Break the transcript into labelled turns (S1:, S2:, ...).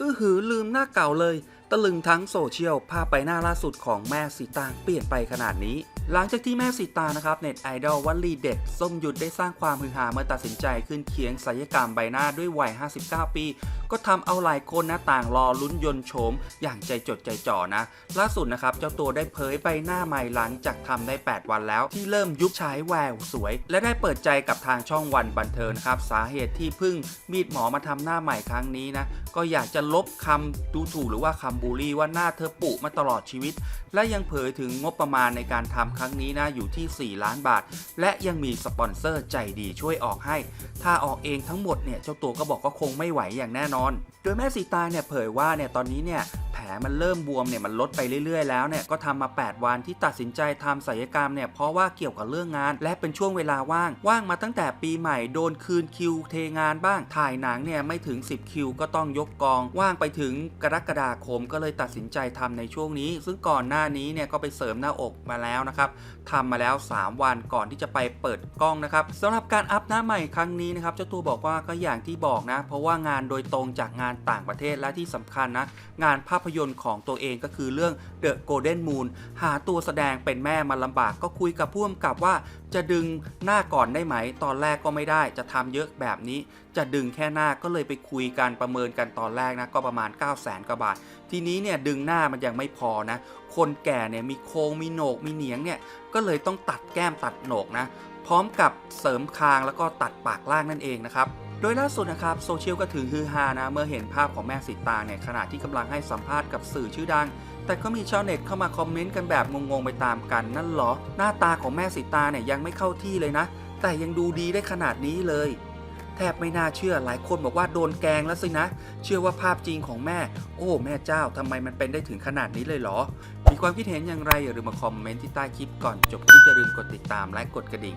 S1: อื้อหือลืมหน้าเก่าเลย ตะลึงทั้งโซเชียลภาพใบหน้าล่าสุดของแม่สีตางเปลี่ยนไปขนาดนี้ หลังจากที่แม่สีตานะครับเน็ตไอดอลวัลลีเด็ด ส้มหยุดได้สร้างความฮือฮาเมื่อตัดสินใจขึ้นเคียงศัลยกรรมใบหน้าด้วยวัย 59 ปี ก็ทำเอาหลายคนนะต่างรอลุ้นยนต์โฉมอย่างใจจดใจจ่อนะ ล่าสุดนะครับ เจ้าตัวได้เผยใบหน้าใหม่หลังจากทำได้ 8 วันแล้ว ที่เริ่มยุบฉายแววสวย และได้เปิดใจกับทางช่องวันบันเทิงนะครับสาเหตุที่พึ่งมีดหมอมาทำหน้าใหม่ครั้งนี้นะก็อยากจะลบคำดูถูกหรือว่าคำบูลลี่ว่าหน้าเธอปุมาตลอดชีวิต และยังเผยถึงงบประมาณในการทำครั้งนี้นะอยู่ที่ 4 ล้านบาท และยังมีสปอนเซอร์ใจดีช่วยออกให้ ถ้าออกเองทั้งหมดเนี่ยเจ้าตัวก็บอกก็คงไม่ไหวอย่างแน่นอน โดยแม่สีตางเนี่ยเผยว่าเนี่ยตอนนี้เนี่ย มันเริ่มบวมเนี่ยมันลดไปเรื่อยๆแล้วเนี่ยก็ทำมา 8 วันที่ตัดสินใจทำศัลยกรรมเนี่ยเพราะว่าเกี่ยวกับเรื่องงาน และเป็นช่วงเวลาว่าง ว่างมาตั้งแต่ปีใหม่โดนคืนคิวเทงานบ้าง ถ่ายหนังเนี่ยไม่ถึง 10 คิวก็ต้องยกกอง ว่างไปถึงกรกฎาคมก็เลยตัดสินใจทำในช่วงนี้ ซึ่งก่อนหน้านี้เนี่ยก็ไปเสริมหน้าอกมาแล้วนะครับทำมาแล้ว 3 วันก่อนที่จะไปเปิดกล้องนะครับสำหรับการอัพหน้าใหม่ครั้งนี้นะครับเจ้าตัวบอกว่าก็อย่างที่บอกนะ เพราะว่างานโดยตรงจากงานต่างประเทศและที่สำคัญนะงานภาพยนตร์ของตัวเองก็คือเรื่อง The Golden Moon หาตัวแสดงเป็นแม่มันลำบากก็คุยกับผู้กำกับว่า จะดึงหน้าก่อนได้ไหม ตอนแรกก็ไม่ได้จะทำเยอะแบบนี้ จะดึงแค่หน้าก็เลยไปคุยกันประเมินกันตอนแรกนะก็ประมาณ 9 0 0 0 0 0กว่าบาท ทีนี้เนี่ยดึงหน้ามันยังไม่พอนะ คนแก่เนี่ยมีโครงมีโหนกมีเหนียงเนี่ยก็เลยต้องตัดแก้มตัดโหนกนะพร้อมกับเสริมคางแล้วก็ตัดปากล่างนั่นเองนะครับ โดยล่าสุดนะครับโซเชียลก็ถึงฮือฮานะเมื่อเห็นภาพของแม่สีตางเนี่ยขณะที่กำลังให้สัมภาษณ์กับสื่อชื่อดัง แต่ก็มีชาวเน็ตเข้ามาคอมเมนต์กันแบบงงๆไปตามกันนั่นหรอ หน้าตาของแม่สีตางเนี่ยยังไม่เข้าที่เลยนะ แต่ยังดูดีได้ขนาดนี้เลย แทบไม่น่าเชื่อหลายคนบอกว่าโดนแกงแล้วสินะ เชื่อว่าภาพจริงของแม่ โอ้แม่เจ้าทำไมมันเป็นได้ถึงขนาดนี้เลยเหรอ มีความคิดเห็นอย่างไรอย่าลืมมาคอมเมนต์ที่ใต้คลิปก่อนจบคลิปอย่าลืมกดติดตามและกดกระดิ่ง